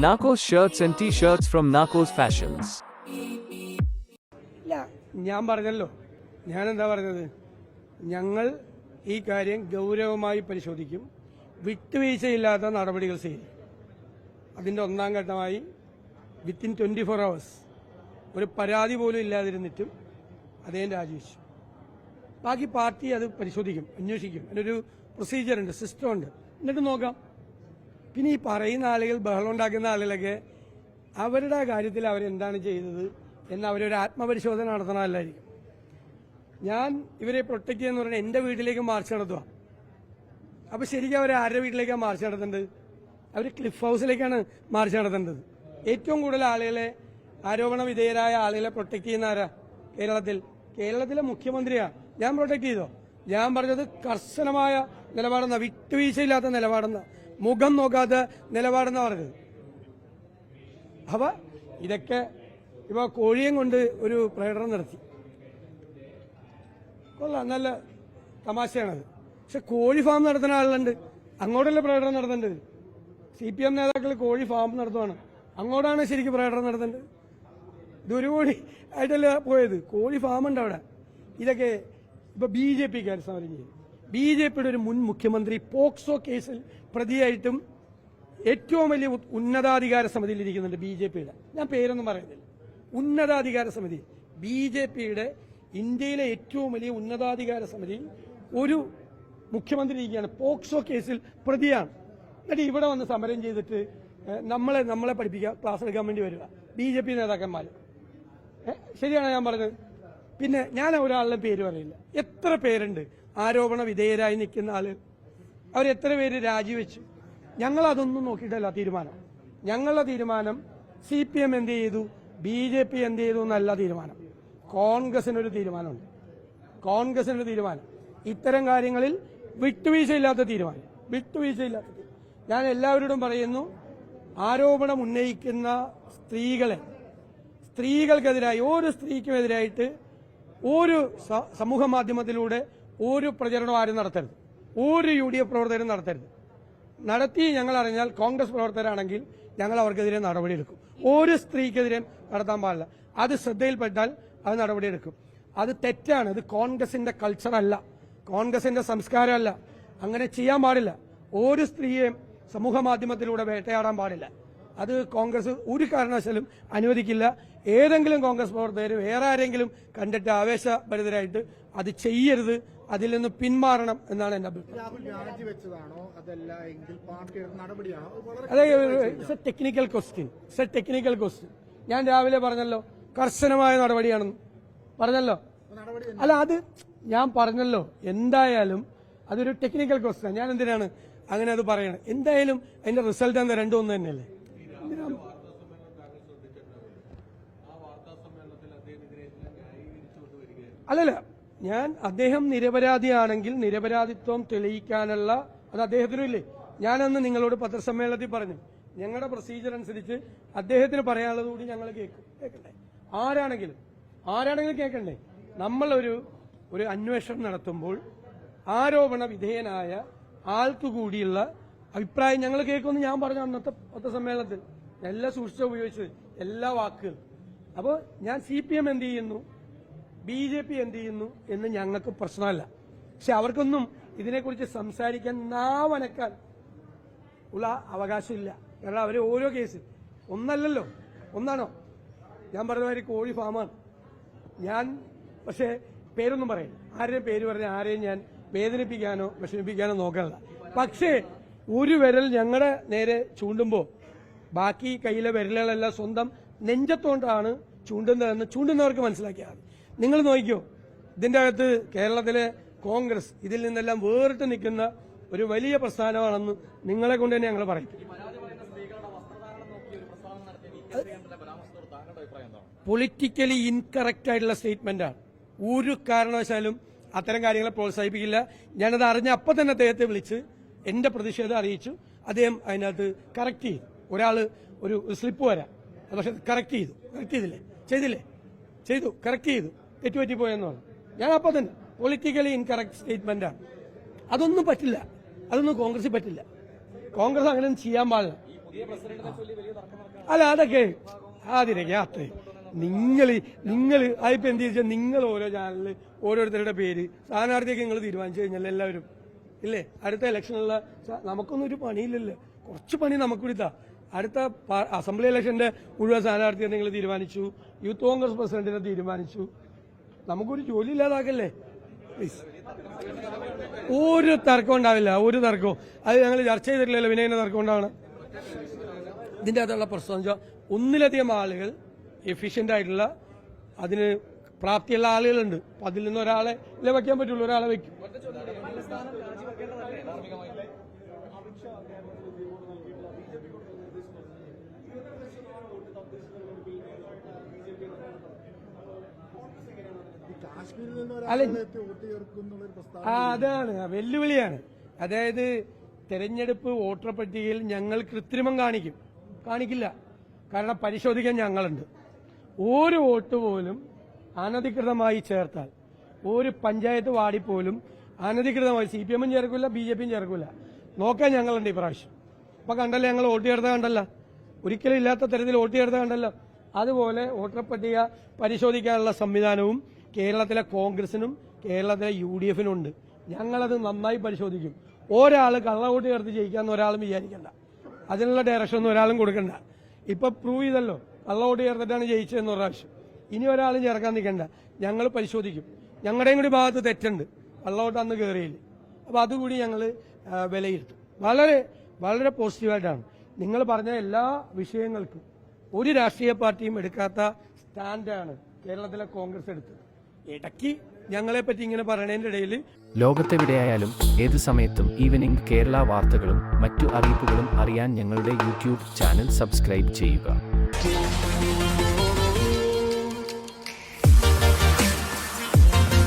Narcos shirts and t-shirts from Narcos Fashions. ഇല്ല ഞാൻ പറഞ്ഞല്ലോ. ഞാൻ എന്താ പറഞ്ഞത്? ഞങ്ങൾ ഈ കാര്യം ഗൗരവമായി പരിശോധിക്കും. വിട്ടുവീഴ്ചയില്ലാത്ത നടപടികൾ ചെയ്യും. അതിന്റെ ഒന്നാം ഘട്ടമായി വിത്തിൻ ട്വന്റി ഫോർ അവേഴ്സ് ഒരു പരാതി പോലും ഇല്ലാതിരുന്നിട്ടും അദ്ദേഹം രാജിവെച്ചു. ബാക്കി പാർട്ടി അത് പരിശോധിക്കും അന്വേഷിക്കും. അതിനൊരു പ്രൊസീജിയർ ഉണ്ട് സിസ്റ്റം ഉണ്ട്. എന്നിട്ട് നോക്കാം. പിന്നെ ഈ പറയുന്ന ആളുകൾ ബഹളം ഉണ്ടാക്കുന്ന ആളുകളൊക്കെ അവരുടെ കാര്യത്തിൽ അവരെന്താണ് ചെയ്തത് എന്ന് അവരൊരു ആത്മപരിശോധന നടത്തണമല്ലായിരിക്കും ഞാൻ ഇവരെ പ്രൊട്ടക്ട് ചെയ്യുന്ന പറഞ്ഞാൽ എന്റെ വീട്ടിലേക്ക് മാർച്ച് നടത്തുക. അപ്പോൾ ശരിക്കും അവർ ആരുടെ വീട്ടിലേക്കാണ് മാർച്ച് നടത്തേണ്ടത്? അവർ ക്ലിഫ് ഹൗസിലേക്കാണ് മാർച്ച് നടത്തേണ്ടത്. ഏറ്റവും കൂടുതൽ ആളുകളെ ആരോപണ വിധേയരായ ആളുകളെ പ്രൊട്ടക്ട് ചെയ്യുന്ന ആരാ? കേരളത്തിൽ. കേരളത്തിലെ മുഖ്യമന്ത്രിയാണ് ഞാൻ പ്രൊട്ടക്ട് ചെയ്തോ? ഞാൻ പറഞ്ഞത് കർശനമായ നിലപാടെന്ന. വിട്ടുവീഴ്ചയില്ലാത്ത നിലപാടെന്ന. മുഖം നോക്കാതെ നിലപാടെന്ന് പറഞ്ഞത്. അവ ഇതൊക്കെ ഇപ്പൊ കോഴിയും കൊണ്ട് ഒരു പ്രകടനം നടത്തി. കൊള്ളാം നല്ല തമാശയാണത്. പക്ഷെ കോഴി ഫാം നടത്തുന്ന ആളുണ്ട് അങ്ങോട്ടല്ല പ്രകടനം നടത്തേണ്ടത്? സി പി എം നേതാക്കൾ കോഴി ഫാം നടത്തുവാണ്. അങ്ങോട്ടാണ് ശരിക്കും പ്രകടനം നടത്തേണ്ടത്. ഒരു കോടി ആയിട്ടല്ല പോയത്? കോഴി ഫാം ഉണ്ട് അവിടെ. ഇതൊക്കെ ഇപ്പൊ ബി ജെ പിക്കാർ സമരം ചെയ്തു ബി ജെ പിയുടെ ഒരു മുൻ മുഖ്യമന്ത്രി പോക്സോ കേസിൽ പ്രതിയായിട്ടും ഏറ്റവും വലിയ ഉന്നതാധികാര സമിതിയിൽ ഇരിക്കുന്നുണ്ട് ബി ജെ പിയുടെ. ഞാൻ പേരൊന്നും പറയുന്നില്ല. ഉന്നതാധികാര സമിതി. ബി ജെ പിയുടെ ഇന്ത്യയിലെ ഏറ്റവും വലിയ ഉന്നതാധികാര സമിതിയിൽ ഒരു മുഖ്യമന്ത്രി ഇരിക്കുകയാണ്. പോക്സോ കേസിൽ പ്രതിയാണ്. എന്നിട്ട് ഇവിടെ വന്ന് സമരം ചെയ്തിട്ട് നമ്മളെ നമ്മളെ പഠിപ്പിക്കുക ക്ലാസ് എടുക്കാൻ വേണ്ടി വരിക. ബി ജെ പി നേതാക്കന്മാർ ശരിയാണ് ഞാൻ പറഞ്ഞത്? പിന്നെ ഞാൻ ഒരാളുടെ പേര് പറയില്ല. എത്ര പേരുണ്ട്? ആരോപണ വിധേയരായി നിൽക്കുന്ന ആൾ അവരെത്ര പേര് രാജിവെച്ചു? ഞങ്ങൾ അതൊന്നും നോക്കിയിട്ടല്ല തീരുമാനം. ഞങ്ങളുടെ തീരുമാനം സി പി എം എന്ത് ചെയ്തു? ബി ജെ പി എന്ത് ചെയ്തു എന്നല്ല തീരുമാനം. കോൺഗ്രസിനൊരു തീരുമാനമുണ്ട്. കോൺഗ്രസിനൊരു തീരുമാനം. ഇത്തരം കാര്യങ്ങളിൽ വിട്ടുവീഴ്ചയില്ലാത്ത തീരുമാനം. വിട്ടുവീഴ്ചയില്ലാത്ത. ഞാൻ എല്ലാവരോടും പറയുന്നു ആരോപണം ഉന്നയിക്കുന്ന സ്ത്രീകളെ സ്ത്രീകൾക്കെതിരായി സ്ത്രീക്കും എതിരായിട്ട് ഒരു സമൂഹ മാധ്യമത്തിലൂടെ ഒരു പ്രചരണം ആരും നടത്തരുത്. ഒരു യു ഡി എഫ് പ്രവർത്തകരും നടത്തരുത്. നടത്തി ഞങ്ങൾ അറിഞ്ഞാൽ കോൺഗ്രസ് പ്രവർത്തകരാണെങ്കിൽ ഞങ്ങൾ അവർക്കെതിരെ നടപടിയെടുക്കും. ഒരു സ്ത്രീക്കെതിരെ നടത്താൻ പാടില്ല. അത് ശ്രദ്ധയിൽപ്പെട്ടാൽ അത് നടപടിയെടുക്കും. അത് തെറ്റാണ്. ഇത് കോൺഗ്രസിന്റെ കൾച്ചറല്ല. കോൺഗ്രസിന്റെ സംസ്കാരമല്ല. അങ്ങനെ ചെയ്യാൻ പാടില്ല. ഒരു സ്ത്രീയെയും സമൂഹ മാധ്യമത്തിലൂടെ വേട്ടയാടാൻ പാടില്ല. അത് കോൺഗ്രസ് ഒരു കാരണവശാലും അനുവദിക്കില്ല. ഏതെങ്കിലും കോൺഗ്രസ് പ്രവർത്തകർ വേറെ ആരെങ്കിലും കണ്ടിട്ട് ആവേശഭരിതരായിട്ട് അത് ചെയ്യരുത് അതിൽ നിന്ന് പിന്മാറണം എന്നാണ് എന്റെ അഭിപ്രായം. അതെ it's a technical question it's a technical question ഞാൻ രാവിലെ പറഞ്ഞല്ലോ കർശനമായ നടപടിയാണെന്ന്. പറഞ്ഞല്ലോ? അല്ല അത് ഞാൻ പറഞ്ഞല്ലോ എന്തായാലും അതൊരു ടെക്നിക്കൽ ക്വസ്റ്റ്യൻ ഞാൻ എന്തിനാണ് അങ്ങനെ അത് പറയണം? എന്തായാലും അതിന്റെ റിസൾട്ട് എന്താ? രണ്ടും ഒന്ന് തന്നെയല്ലേ? അല്ലല്ല ഞാൻ അദ്ദേഹം നിരപരാധിയാണെങ്കിൽ നിരപരാധിത്വം തെളിയിക്കാനുള്ള അത് അദ്ദേഹത്തിനും ഇല്ലേ? ഞാനന്ന് നിങ്ങളോട് പത്രസമ്മേളനത്തിൽ പറഞ്ഞു ഞങ്ങളുടെ പ്രൊസീജിയർ അനുസരിച്ച് അദ്ദേഹത്തിന് പറയാനുള്ളത് കൂടി ഞങ്ങൾ കേൾക്കും കേൾക്കണ്ടേ ആരാണെങ്കിലും ആരാണെങ്കിലും കേൾക്കണ്ടേ നമ്മളൊരു ഒരു അന്വേഷണം നടത്തുമ്പോൾ ആരോപണ വിധേയനായ ആൾക്ക് കൂടിയുള്ള അഭിപ്രായം ഞങ്ങൾ കേൾക്കുമെന്ന് ഞാൻ പറഞ്ഞു അന്നത്തെ പത്രസമ്മേളനത്തിൽ. എല്ലാ സൂക്ഷിച്ച ഉപയോഗിച്ച് എല്ലാ വാക്കുകളും. അപ്പോൾ ഞാൻ സി പി എം എന്ത് ചെയ്യുന്നു? ബി ജെ പി എന്ത് ചെയ്യുന്നു എന്ന് ഞങ്ങൾക്ക് പ്രശ്നമല്ല. പക്ഷെ അവർക്കൊന്നും ഇതിനെക്കുറിച്ച് സംസാരിക്കാൻ നാവനക്കാൻ ഉള്ള അവകാശമില്ല. കാരണം അവർ ഓരോ കേസ് ഒന്നല്ലല്ലോ. ഒന്നാണോ? ഞാൻ പറഞ്ഞ മാതിരി കോഴി ഫാമാണ്. ഞാൻ പക്ഷേ പേരൊന്നും പറയില്ല. ആരുടെയും പേര് പറഞ്ഞ ആരെയും ഞാൻ വേദനിപ്പിക്കാനോ വിഷമിപ്പിക്കാനോ നോക്കാനില്ല പക്ഷേ ഒരു വിരൽ ഞങ്ങളുടെ നേരെ ചൂണ്ടുമ്പോൾ ബാക്കി കയ്യിലെ വിരലുകളെല്ലാം സ്വന്തം നെഞ്ചത്തോണ്ടാണ് ചൂണ്ടുന്നതെന്ന് ചൂണ്ടുന്നവർക്ക് മനസ്സിലാക്കിയാൽ മതി. നിങ്ങൾ നോക്കിയോ ഇതിന്റെ അകത്ത് കേരളത്തിലെ കോൺഗ്രസ് ഇതിൽ നിന്നെല്ലാം വേറിട്ട് നിൽക്കുന്ന ഒരു വലിയ പ്രസ്ഥാനമാണെന്ന് നിങ്ങളെ കൊണ്ട് തന്നെ ഞങ്ങൾ പറയും. പൊളിറ്റിക്കലി ഇൻകറക്റ്റ് ആയിട്ടുള്ള സ്റ്റേറ്റ്മെന്റ് ആണ്. ഒരു കാരണവശാലും അത്തരം കാര്യങ്ങളെ പ്രോത്സാഹിപ്പിക്കില്ല. ഞാനത് അറിഞ്ഞ അപ്പം തന്നെ അദ്ദേഹത്തെ വിളിച്ച് എന്റെ പ്രതിഷേധം അറിയിച്ചു. അദ്ദേഹം അതിനകത്ത് കറക്റ്റ് ചെയ്തു. ഒരാൾ ഒരു സ്ലിപ്പ് വരാം. പക്ഷെ കറക്റ്റ് ചെയ്തു. കറക്റ്റ് ചെയ്തില്ലേ? ചെയ്തില്ലേ? ചെയ്തു. കറക്റ്റ് ചെയ്തു. തെറ്റുപറ്റിപ്പോയെന്ന് പറഞ്ഞു ഞാൻ അപ്പം തന്നെ പൊളിറ്റിക്കലി ഇൻകറക്റ്റ് ആണ്. അതൊന്നും പറ്റില്ല. അതൊന്നും കോൺഗ്രസിൽ പറ്റില്ല. കോൺഗ്രസ് അങ്ങനെ ചെയ്യാൻ പാടില്ല. അല്ല അതൊക്കെ അതിനൊക്കെ അത്രേ. നിങ്ങൾ നിങ്ങൾ അതിപ്പോ എന്ത് ചോദിച്ചാൽ നിങ്ങൾ ഓരോ ചാനലിൽ ഓരോരുത്തരുടെ പേര് സ്ഥാനാർത്ഥിയൊക്കെ നിങ്ങൾ തീരുമാനിച്ചു കഴിഞ്ഞാൽ എല്ലാവരും. ഇല്ലേ? അടുത്ത ഇലക്ഷനുള്ള നമുക്കൊന്നും ഒരു പണിയില്ലല്ലോ. കുറച്ച് പണി നമുക്ക് താ അടുത്ത അസംബ്ലി ഇലക്ഷന്റെ മുഴുവൻ സ്ഥാനാർത്ഥിയെ നിങ്ങൾ തീരുമാനിച്ചു. യൂത്ത് കോൺഗ്രസ് പ്രസിഡന്റിനെ തീരുമാനിച്ചു. നമുക്കൊരു ജോലി ഇല്ലാതാക്കല്ലേ? ഒരു തർക്കം ഉണ്ടാവില്ല ഒരു തർക്കവും. അത് ഞങ്ങൾ ചർച്ച ചെയ്തിട്ടില്ലല്ലോ വിനയന്റെ തർക്കം ഉണ്ടാവണം ഇതിന്റെ അകത്തുള്ള പ്രശ്നം വെച്ചാൽ ഒന്നിലധികം ആളുകൾ എഫിഷ്യന്റ് ആയിട്ടുള്ള അതിന് പ്രാപ്തിയുള്ള ആളുകളുണ്ട്. അപ്പം അതിൽ നിന്ന് ഒരാളെ വയ്ക്കാൻ പറ്റുള്ളൂ ഒരാളെ വെക്കും. അല്ല, അതാണ്. വെല്ലുവിളിയാണ്. അതായത് തെരഞ്ഞെടുപ്പ് വോട്ടർ പട്ടികയിൽ ഞങ്ങൾ കൃത്രിമം കാണിക്കും. കാണിക്കില്ല. കാരണം പരിശോധിക്കാൻ ഞങ്ങളുണ്ട്. ഒരു വോട്ട് പോലും അനധികൃതമായി ചേർത്താൽ ഒരു പഞ്ചായത്ത് വാർഡിൽ പോലും അനധികൃതമായി സി പി എമ്മും ചേർക്കില്ല ബി ജെ പിയും ചേർക്കില്ല. നോക്കാൻ ഞങ്ങളുണ്ട് ഈ പ്രാവശ്യം അപ്പൊ കണ്ടല്ലോ ഞങ്ങൾ വോട്ട് ചേർത്ത കണ്ടല്ല? ഒരിക്കലും ഇല്ലാത്ത തരത്തിൽ വോട്ട് ചേർത്ത കണ്ടല്ലോ? അതുപോലെ വോട്ടർ പട്ടിക പരിശോധിക്കാനുള്ള സംവിധാനവും കേരളത്തിലെ കോൺഗ്രസിനും കേരളത്തിലെ യു ഡി എഫിനും ഉണ്ട്. ഞങ്ങളത് നന്നായി പരിശോധിക്കും. ഒരാൾ കള്ളവോട്ട് ചേർത്ത് ജയിക്കാമെന്ന് ഒരാളും വിചാരിക്കണ്ട. അതിനുള്ള ഡയറക്ഷൻ ഒന്നും ഒരാളും കൊടുക്കണ്ട. ഇപ്പൊ പ്രൂവ് ചെയ്തല്ലോ. കള്ളവോട്ട് ചേർത്തിട്ടാണ് ജയിച്ചതെന്ന് പ്രാവശ്യം ഇനി ഒരാളും ചേർക്കാൻ നിൽക്കണ്ട. ഞങ്ങൾ പരിശോധിക്കും. ഞങ്ങളുടെയും കൂടി ഭാഗത്ത് തെറ്റുണ്ട്. കള്ളവോട്ട് അന്ന് കയറിയില്ല അപ്പൊ അതുകൂടി ഞങ്ങൾ വിലയിരുത്തും. വളരെ വളരെ പോസിറ്റീവായിട്ടാണ്. നിങ്ങൾ പറഞ്ഞ എല്ലാ വിഷയങ്ങൾക്കും ഒരു രാഷ്ട്രീയ പാർട്ടിയും എടുക്കാത്ത സ്റ്റാൻഡാണ് കേരളത്തിലെ കോൺഗ്രസ് എടുത്തത്. ഇടയ്ക്ക് ഞങ്ങളെ പറ്റി ഇങ്ങനെ പറയണതിന്റെ ഇടയിൽ ലോകത്തെവിടെയായാലും ഏത് സമയത്തും ഈവനിംഗ് കേരള വാർത്തകളും മറ്റു അറിയിപ്പുകളും അറിയാൻ ഞങ്ങളുടെ യൂട്യൂബ് ചാനൽ സബ്സ്ക്രൈബ് ചെയ്യുക.